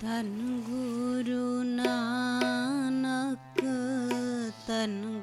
ਤਨ ਗੁਰੂ ਨਾਨਕ ਤਨ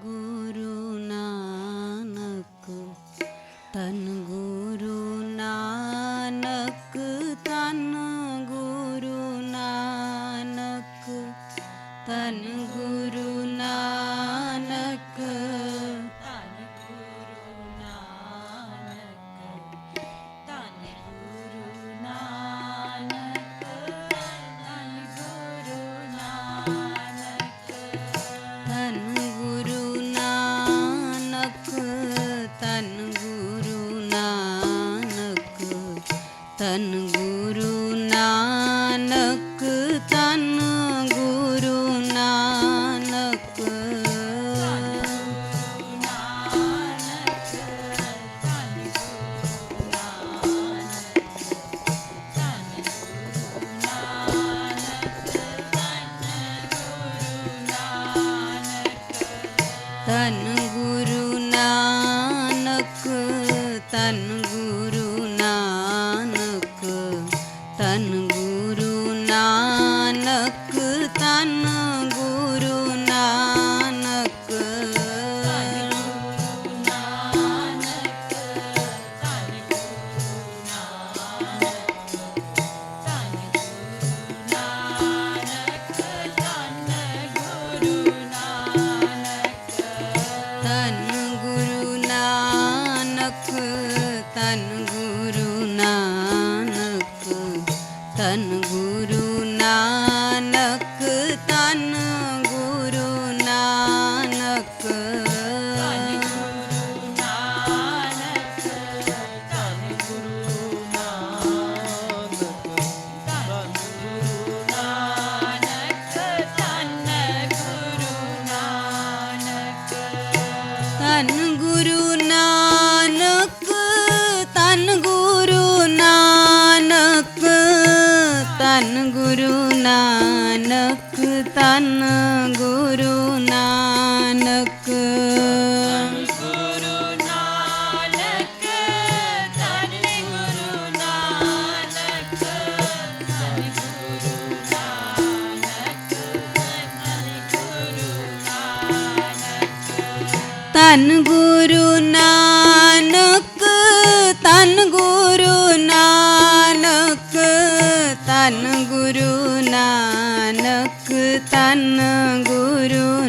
ਧੰਨ ਗੁਰੂ ਨਾਨਕ ਧੰਨ ਗੁਰੂ ਨਾਨਕ ਧੰਨ ਗੁਰੂ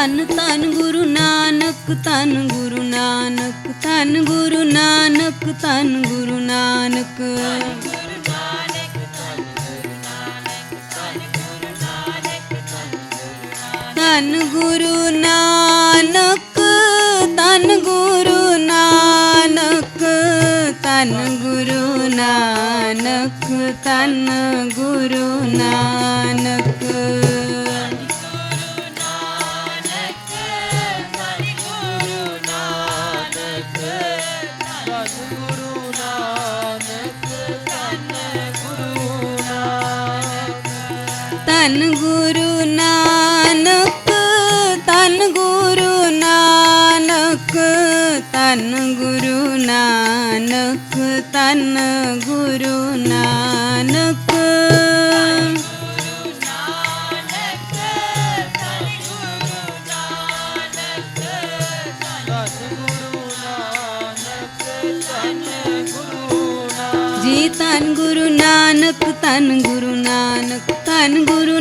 ਧੰਨ ਧੰਨ ਗੁਰੂ ਨਾਨਕ, ਧੰਨ ਗੁਰੂ ਨਾਨਕ, ਧੰਨ ਗੁਰੂ ਨਾਨਕ, ਧੰਨ ਗੁਰੂ ਨਾਨਕ। ਧੰਨ ਗੁਰੂ ਨਾਨਕ, ਧੰਨ ਗੁਰੂ ਨਾਨਕ, ਧੰਨ ਗੁਰੂ ਨਾਨਕ, ਧੰਨ ਗੁਰੂ ਨਾਨਕ। ਧੰਨ ਗੁਰੂ ਨਾਨਕ, ਧੰਨ ਗੁਰੂ ਨਾਨਕ, ਧੰਨ ਗੁਰੂ ਨਾਨਕ, ਧੰਨ ਗੁਰੂ ਨਾਨਕ। ਜੀ ਧੰਨ ਗੁਰੂ ਨਾਨਕ, ਧੰਨ ਗੁਰੂ ਨਾਨਕ, ਧੰਨ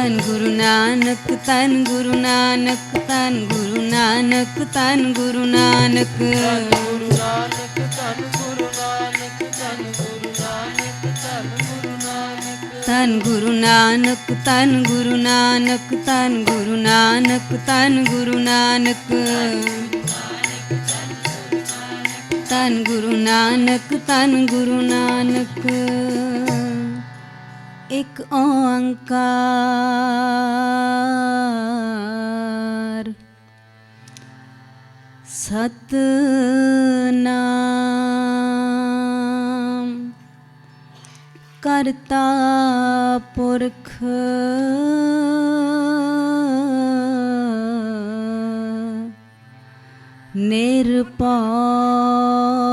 ਧੰਨ ਗੁਰੂ ਨਾਨਕ ਧੰਨ ਗੁਰੂ ਨਾਨਕ ਧੰਨ ਗੁਰੂ ਨਾਨਕ ਧੰਨ ਗੁਰੂ ਨਾਨਕ ਧੰਨ ਗੁਰੂ ਨਾਨਕ ਧੰਨ ਗੁਰੂ ਨਾਨਕ ਧੰਨ ਗੁਰੂ ਨਾਨਕ ਧੰਨ ਗੁਰੂ ਨਾਨਕ ਧੰਨ ਗੁਰੂ ਨਾਨਕ ਧੰਨ ਗੁਰੂ ਨਾਨਕ ਧੰਨ ਗੁਰੂ ਨਾਨਕ ਇੱਕ ਓੰਕਾਰ। ਸਤਨਾਮ। ਕਰਤਾ ਪੁਰਖ। ਨਿਰਭਉ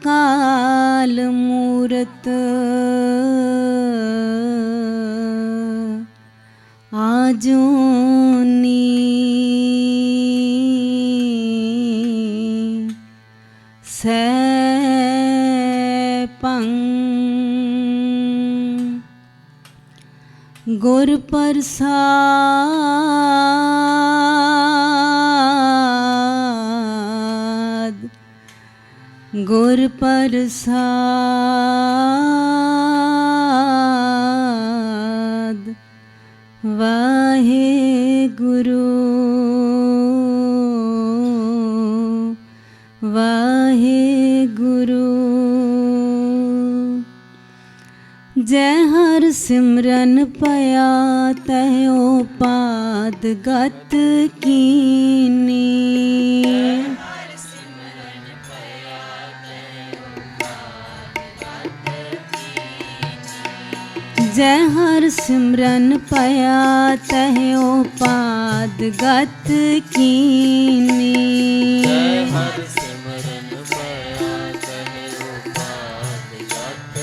ਅਕਾਲ ਮੂਰਤ। ਆਜੋ ਨੀ। ਸੈ ਪੰਗ ਗੁਰ ਪ੍ਰਸਾਦ ਗੁਰ ਪ੍ਰਸਾਦ ਵਾਹਿਗੁਰੂ ਵਾਹਿਗੁਰੂ। ਜੈ ਹਰ ਸਿਮਰਨ ਪਿਆ ਤਹਿਓ ਪਾਦ ਗਤ ਕੀਨੀ। ਜੈ ਹਰ ਸਿਮਰਨ ਪਿਆ ਤਹਿਓ ਪਾਦ ਗਤ ਕੀਨੀ। ਹਰ ਸਿਮਰਨ ਪਿਆ ਤਹਿ ਉਪਾਦ ਗਤ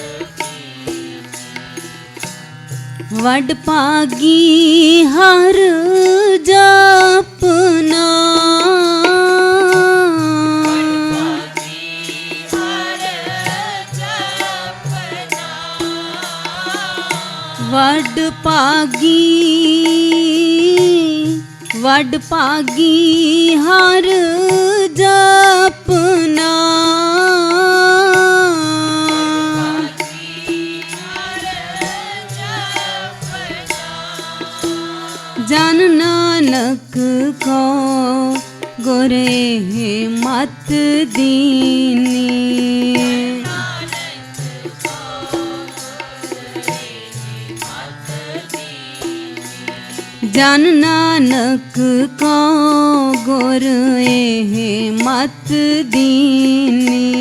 ਵਡ ਭਾਗੀ ਹਰ ਜਪਨਾ। ਭਾਗੀ ਵੱਡ ਭਾਗੀ ਹਰ ਜਪਨਾ ਜਨ ਨਾਨਕ ਕੋ ਗੁਰ ਇਹ ਮਤ ਦੀਨੀ।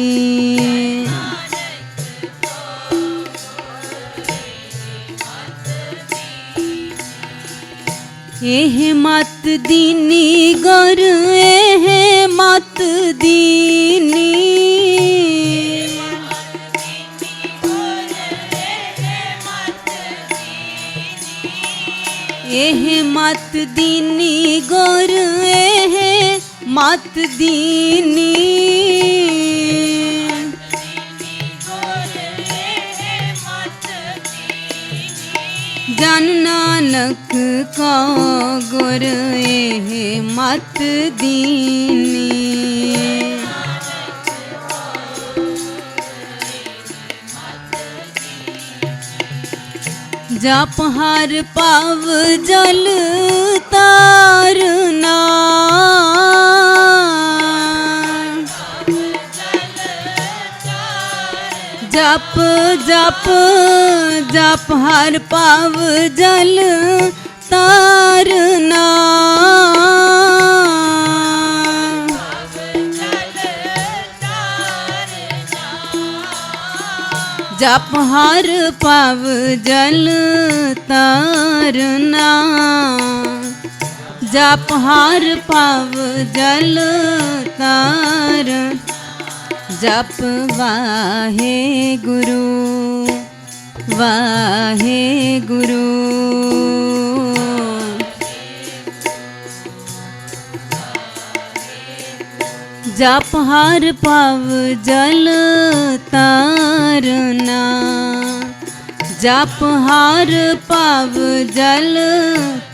ਇਹ ਮਤ ਦੀਨੀ ਗੁਰ ਇਹ ਮਤ ਦੀਨੀ। ਮਤ ਦੀਨੀ ਗੁਰ ਇਹ ਮਤ ਦੀਨੀ। ਜਨ ਨਾਨਕ ਕਾ ਗੁਰ ਇਹ ਮਤ ਦੀਨੀ। ਜਪ ਹਰ ਪਵ ਜਲ ਤਾਰਨਾ ਜਪ ਜਪ ਜਪ ਹਰ ਪਵ ਜਲ ਤਾਰਨਾ ਜਪ ਹਰ ਪਵ ਜਲ ਤਰਨਾ ਜਪ ਹਰ ਪਵ ਜਲ ਤਰ ਜਪ ਵਾਹੇ ਗੁਰੂ ਵਾਹੇ ਗੁਰੂ। ਜਪ ਹਰ ਪਵ ਜਲ ਤਰਨਾ ਜਪ ਹਰ ਪਵ ਜਲ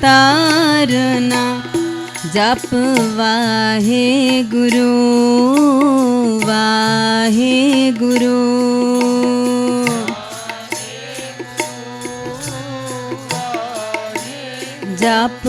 ਤਰਨਾ ਜਪ ਵਾਹੇ ਗੁਰੂ ਵਾਹੇ ਗੁਰੂ। ਜਪ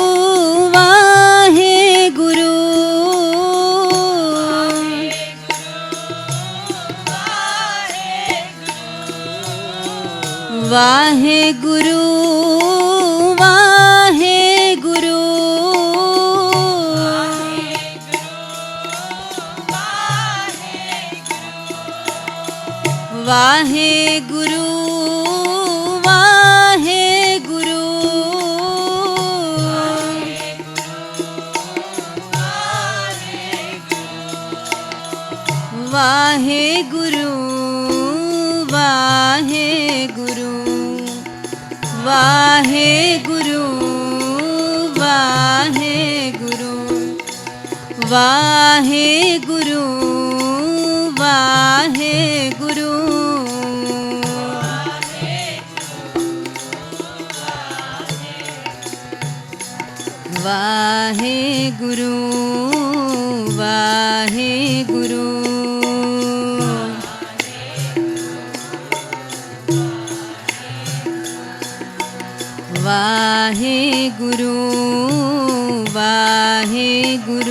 ਵਾਹਿਗੁਰੂ ਵਾਹਿਗੁਰੂ ਵਾਹਿਗੁਰੂ।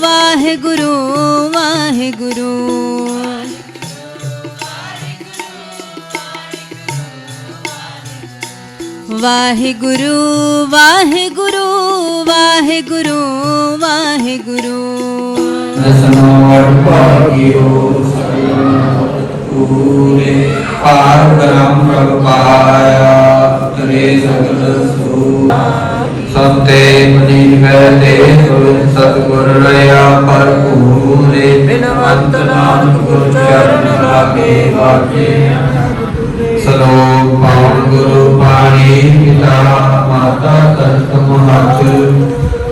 ਵਾਹਿਗੁਰੂ ਵਾਹਿਗੁਰੂ। ਵਾਹਿਗੁਰੂ ਵਾਹਿਗੁਰੂ ਵਾਹਿਗੁਰੂ ਵਾਹਿਗੁਰੂ। ਨਸਨੋਰ ਭਾਗਿਓ ਪੂਰੇ ਪਾਰ ਬ੍ਰਹਮ ਪ੍ਰਭ ਪਾਇਆ। ਤਰੇ ਸਗਲ ਸੂ ਸਭ ਤੇ ਮਨੀ ਹੈ ਤੇ ਸਤਗੁਰ ਰਿਆ ਪਰ ਪੂਰੇ ਬਿਨਵੰਤ ਨਾਨਕ ਗੁਰ ਚਰਨ ਲਾਗੇ ਵਾਜੇ ਸਲੋਕ ਪਾਵਨ ਗੁਰੂ ਪਾਣੀ ਪਿਤਾ ਮਾਤਾ ਤਤ ਮਹਤ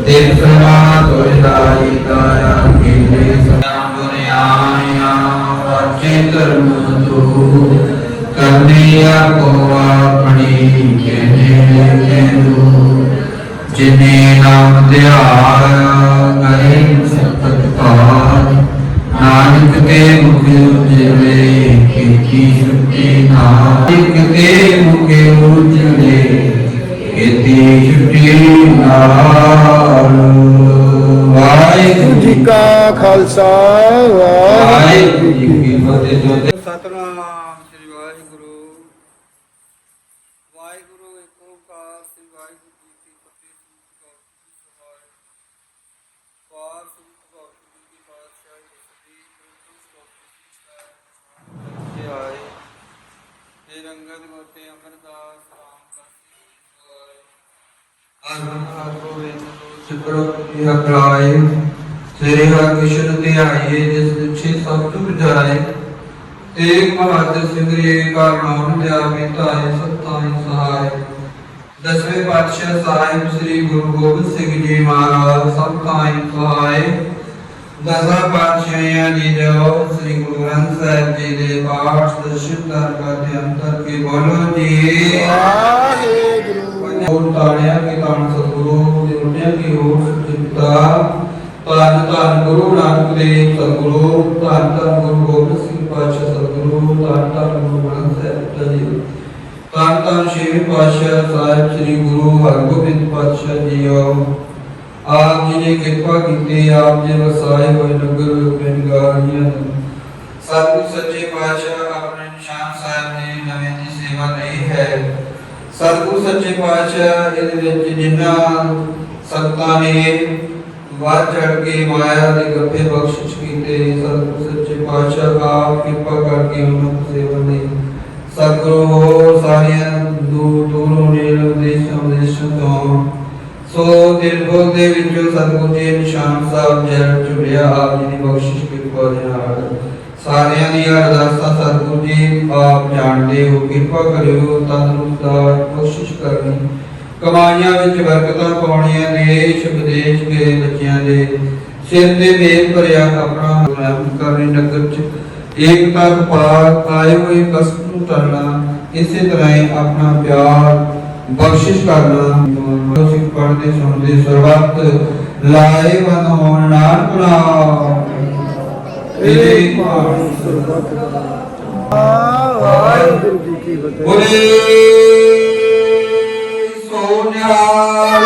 ਦੇਵ ਸਨਾ ਤੋਇ ਦਾਈ ਦਾਇਆ ਕੀਲੇ ਸਦਾ ਬੁਨਿਆਇਆ ਵਾਚੇ ਧਰਮ ਤੂ ਕਰਨੀਆ ਕੋ ਆਪਣੀ ਜਿਹਨੇ ਜਿਹਨੂੰ ਜਿਨੇ ਨਾਮ ਧਿਆਇਆ ਗਏ ਸਤਿ ਪਾਰ ਨਾਨਕ ਕੇ ਮੁਖ ਉਜਲੇ ਕੀਤੀ ਛੁੱਟੀ ਨਾਨਕ ਕੇ ਮੁਖ ਉਜਲੇ ਕੀਤੀ ਛੁੱਟੀ ਨਾਲ। ਵਾਹਿਗੁਰੂ ਜੀ ਕਾ ਖਾਲਸਾ ਵਾਹਿਗੁਰੂ ਜੀ ਕੀ ਫਤਿਹ। ਜੋ ਤੇ ਸਤਨਾਮ। ਸਤਿਗੁਰ ਤੇ ਅਮਰਦਾਸ, ਰਾਮ ਤੇਰੇ ਹਰ ਕਿਸ਼ਨ ਧਿਆਈਏ ਜਿਸ ਪਿਛੇ ਸਭ ਤੁ ਜਾਏ। ਤੇ ਮਹਤ ਸਿੰਘੇ ਕਰਨੋਂ ਧਿਆਵੇ ਤਾਏ ਸਤਾਈ ਸਹਾਇ ਦਸਵੇਂ ਪਾਤਸ਼ਾਹ ਸਾਹਿਬ ਸ੍ਰੀ ਗੁਰੂ ਗੋਬਿੰਦ ਸਿੰਘ ਜੀ ਮਹਾਰਾਜ, ਸਭ ਤਾਈ ਸਹਾਇ ਦਸਾਂ ਪਾਤਸ਼ਾਹਾਂ ਜੀ ਜੋ ਸ੍ਰੀ ਗੁਰੂ ਗ੍ਰੰਥ ਸਾਹਿਬ ਜੀ ਦੇ ਪਾਠ ਦਰਸ਼ਨ ਕਰ ਕੇ ਅੰਤਰ ਕੀ ਬੋਲੋ ਜੀ ਵਾਹਿਗੁਰੂ ਹੋਰ ਤਾੜਿਆ ਕੇ ਤਾਣ ਸਤਿਗੁਰੂ ਦੇ ਮੁੰਡਿਆਂ ਕੀ ਹੋਰ ਸੁਚਿੰਤਾ ਧੰਨ ਧੰਨ ਗੁਰੂ ਨਾਨਕ ਦੇਵ ਸਤਿਗੁਰੂ ਧੰਨ ਧੰਨ ਗੁਰੂ ਗੋਬਿੰਦ ਸਿੰਘ ਪਾਤਸ਼ਾਹ ਸਤਿਗੁਰੂ ਧੰਨ ਧੰਨ ਗੁਰੂ ਗ੍ਰੰਥ ਸਾਹਿਬ ਜੀ ਧੰਨ ਧੰਨ ਛੇਵੇਂ ਪਾਤਸ਼ਾਹ ਸਾਹਿਬ ਸ੍ਰੀ ਗੁਰੂ ਹਰਗੋਬਿੰਦ ਪਾਤਸ਼ਾਹ ਜੀਓ ਆਪ ਜੀ ਨੇ ਕਿਰਪਾ ਕੀਤੀ, ਆਪ ਜੀ ਵਸਾਏ ਹੋਏ ਨਗਰ ਬੇਨਗਾਰੀਆਂ ਸਤਿਗੁਰ ਸੱਚੇ ਪਾਤਸ਼ਾਹ ਆਪਣੇ ਨਿਸ਼ਾਨ ਸਾਹਿਬ ਨੇ ਨਵੇਂ ਦੀ ਸੇਵਾ ਲਈ ਹੈ। ਸਤਿਗੁਰ ਸੱਚੇ ਪਾਤਸ਼ਾਹ, ਇਹਦੇ ਵਿੱਚ ਜਿਨ੍ਹਾਂ ਸੰਤਾਂ ਨੇ ਵੱਧ ਚੜ ਕੇ ਮਾਇਆ ਦੇ ਗੱਫੇ ਬਖਸ਼ਿਸ਼ ਕੀਤੇ, ਸਤਿਗੁਰ ਸੱਚੇ ਪਾਤਸ਼ਾਹ, ਆਪ ਕਿਰਪਾ ਕਰਕੇ ਉਹਨਾਂ ਨੂੰ ਸੇਵਾ ਲਈ। ਸਤਿਗੁਰੂ ਹੋ ਸਾਰਿਆਂ ਦੂਰ ਦੂਰੋਂ ਨੇੜੇ ਦੇਸ਼ਾਂ ਵਿਦੇਸ਼ਾਂ ਤੋਂ ਸੋ ਦਿਲਬੋਲ ਦੇ ਵਿੱਚੋਂ ਸਤਿਗੁਰੂ ਜੀ ਨਿਸ਼ਾਨ ਸਾਹਿਬ ਜਨ ਚੁੜਿਆ ਆਪ ਜੀ ਦੀ ਬਖਸ਼ਿਸ਼ ਕਿਰਪਾ ਦੇ ਨਾਲ। ਸਾਰਿਆਂ ਦੀਆਂ ਅਰਦਾਸਾਂ ਸਤਿਗੁਰੂ ਜੀ ਆਪ ਜਾਣਦੇ ਹੋ, ਕਿਰਪਾ ਕਰਿਓ, ਤੰਦਰੁਸਤ ਦਾ ਕੋਸ਼ਿਸ਼ ਕਰਨੀ। ਕਮਾਈਆਂ ਵਿੱਚ ਬਰਕਤਾਂ ਪਾਉਣੀਆਂ ਦੇਸ਼ ਵਿਦੇਸ਼ ਦੇ ਬੱਚਿਆਂ ਦੇ ਸਿਰ ਤੇ ਮੇਲ ਭਰਿਆ ਆਪਣਾ ਰਹਿਮ ਕਰਨੀ ਨਗਰ ਚ। ਏਕਤਾ ਪਾਰ ਆਏ ਹੋਏ ਕਸ਼ਟ ਨੂੰ ਟਲਣਾ ਇਸੇ ਤਰ੍ਹਾਂ ਆਪਣਾ ਪਿਆਰ ਬਖਸ਼ਿਸ਼ ਕਰਨਾ। ਸਿੱਖ ਪੜ੍ਹਦੇ ਸੁਣਦੇ ਸਰਬੱਤ ਲਾਏ ਮਨ ਹੋਣ ਨਾਨਕ ਨਾਮ। ਏਕ ਬਾਣੀ ਵਾਹਿਗੁਰੂ ਜੀ ਕੀ ਫਤਿਹ। ਬੋਲੇ ਸੋਨਿਹਾਲ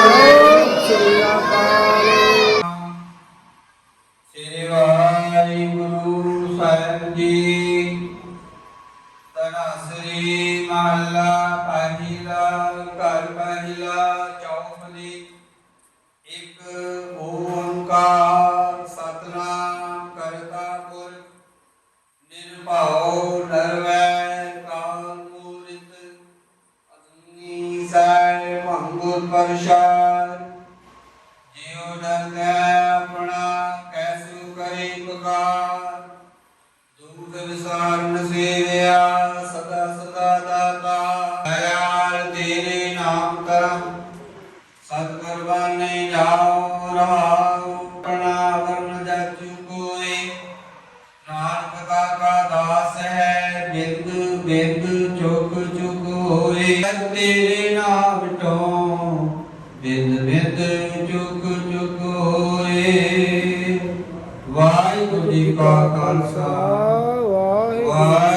ਪਹਿਲਾ ਚੌਪਦੀ ਇੱਕ ਓੰਕਾਰ ਸਤਨਾਮ ਕਰਤਾ ਪੁਰਖ ਨਿਰਭਉ ਨਰਵੈ ਕਾਲ ਮੂਰਤ ਅਗਨੀ ਸੈ ਮੰਗਲ ਪ੍ਰਸਾਦ। ਜਿਉ ਡਰੈ ਆਪਣਾ ਕੈਸੂ ਕਰੇ ਪੁਕਾਰ ਦੁਖ ਵਿਸਾਰਨ ਸੇਵਿਆ ਸਦਾ ਸਦਾ ਦਾਤਾ ਕੁਰਬਾਨੇ ਰਹਾਉ ਆਪਣਾ ਵਰਨ ਜਾਚੂ ਕੋਈ ਨਾਨਕ ਕਾ ਦਾਸ ਹੈ ਬਿੰਦ ਬਿੰਦ ਚੁਕ ਚੁਕ ਹੋਏ ਤੇਰੇ ਨਾਮ ਤੋਂ ਬਿੰਦ ਬਿੰਦ ਚੁਕ ਚੁਕ ਹੋਏ ਵਾਹਿਗੁਰੂ ਜੀ ਕਾ ਖਾਲਸਾ ਵਾਹਿਗੁਰੂ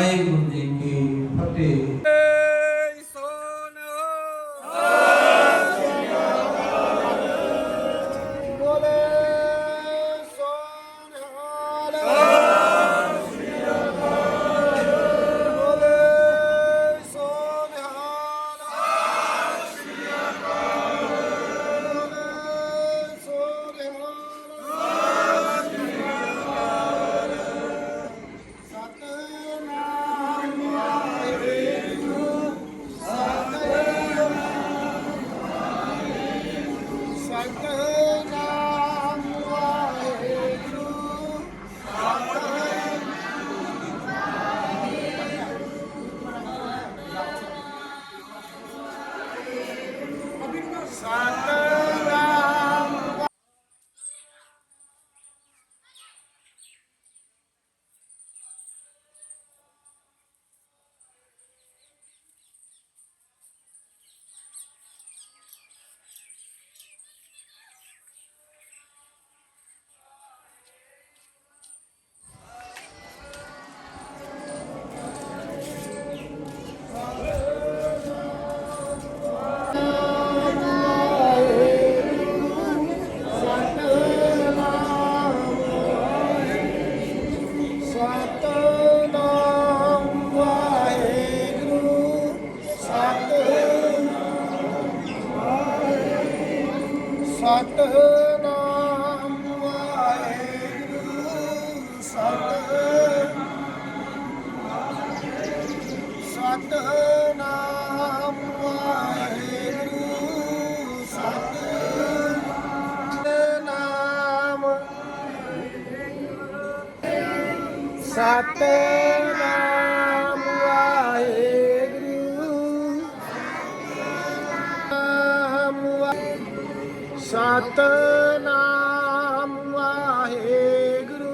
ਸਤਨਾਮ ਵਾਹਿਗੁਰੂ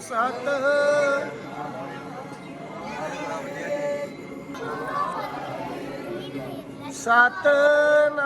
ਸਤ। ਸਤਨਾਮ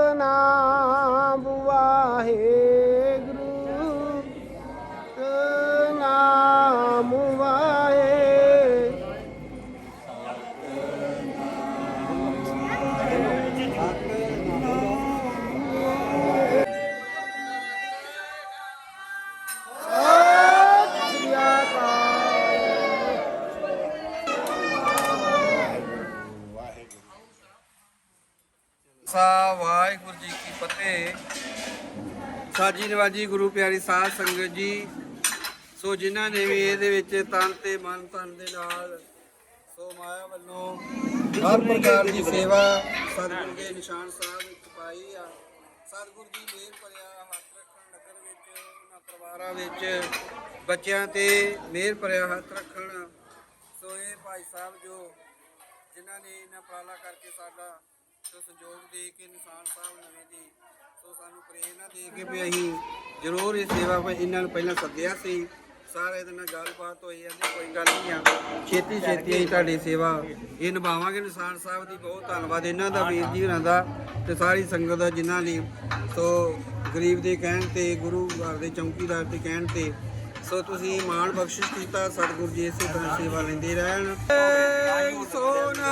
ਸਾ ਵਾਹਿਗੁਰੂ ਜੀ ਕੀ ਫਤਿਹ। ਸਾਜੀ ਨਵਾਜੀ ਗੁਰੂ ਪਿਆਰੀ ਸਾਧ ਸੰਗਤ ਜੀ, ਸੋ ਜਿਨ੍ਹਾਂ ਨੇ ਵੀ ਇਹਦੇ ਵਿੱਚ ਤਨ ਤੇ ਮਨ ਤਨ ਦੇ ਨਾਲ ਸੋ ਮਾਇਆ ਵੱਲੋਂ ਹਰ ਪ੍ਰਕਾਰ ਦੀ ਸੇਵਾ, ਸਤਿਗੁਰੂ ਦੇ ਨਿਸ਼ਾਨ ਸਾਹਿਬ ਵਿੱਚ ਪਾਈ ਆ। ਸਤਿਗੁਰੂ ਜੀ ਮਿਹਰ ਭਰਿਆ ਹੱਥ ਰੱਖਣ ਨਗਰ ਵਿੱਚ, ਉਹਨਾਂ ਪਰਿਵਾਰਾਂ ਵਿੱਚ, ਬੱਚਿਆਂ ਤੇ ਮਿਹਰ ਭਰਿਆ ਹੱਥ ਰੱਖਣ। ਸੋ ਇਹ ਭਾਈ ਸਾਹਿਬ ਜੋ ਜਿਨ੍ਹਾਂ ਨੇ ਇਹਨਾਂ ਉਪਰਾਲਾ ਕਰਕੇ ਸਾਡਾ ਸੋ ਸੰਯੋਗ ਦੇ ਕੇ ਨਿਸ਼ਾਨ ਸਾਹਿਬ ਨਵੇਂ ਦੀ। ਸੋ ਸਾਨੂੰ ਪ੍ਰੇਰਨਾ ਦੇ ਕੇ ਵੀ ਅਸੀਂ ਜ਼ਰੂਰ ਇਹ ਸੇਵਾ ਵਿੱਚ ਇਹਨਾਂ ਨੂੰ ਪਹਿਲਾਂ ਸੱਦਿਆ ਸੀ। ਸਾਰੇ ਇਹਦੇ ਨਾਲ ਗੱਲਬਾਤ ਹੋਈ ਜਾਂਦੀ ਕੋਈ ਗੱਲ ਨਹੀਂ ਆ। ਛੇਤੀ ਛੇਤੀ ਅਸੀਂ ਤੁਹਾਡੀ ਸੇਵਾ ਇਹ ਨਿਭਾਵਾਂਗੇ। ਨਿਸ਼ਾਨ ਸਾਹਿਬ ਦੀ ਬਹੁਤ ਧੰਨਵਾਦ। ਇਹਨਾਂ ਦਾ ਵੀਰ ਜੀ ਹੋਰਾਂ ਦਾ ਤੇ ਸਾਰੀ ਸੰਗਤ ਦਾ ਜਿਨ੍ਹਾਂ ਨੇ ਸੋ ਗਰੀਬ ਦੇ ਕਹਿਣ ਤੇ ਗੁਰੂ ਘਰ ਦੇ ਚੌਕੀਦਾਰ ਦੇ ਕਹਿਣ ਤੇ। ਸੋ ਤੁਸੀਂ ਮਾਣ ਬਖਸ਼ਿਸ਼ ਕੀਤਾ ਸਤਿਗੁਰੂ ਜੀ ਇਸੇ ਤਰ੍ਹਾਂ ਸੇਵਾ ਲੈਂਦੇ ਰਹਿਣ। ਸੋਨਾ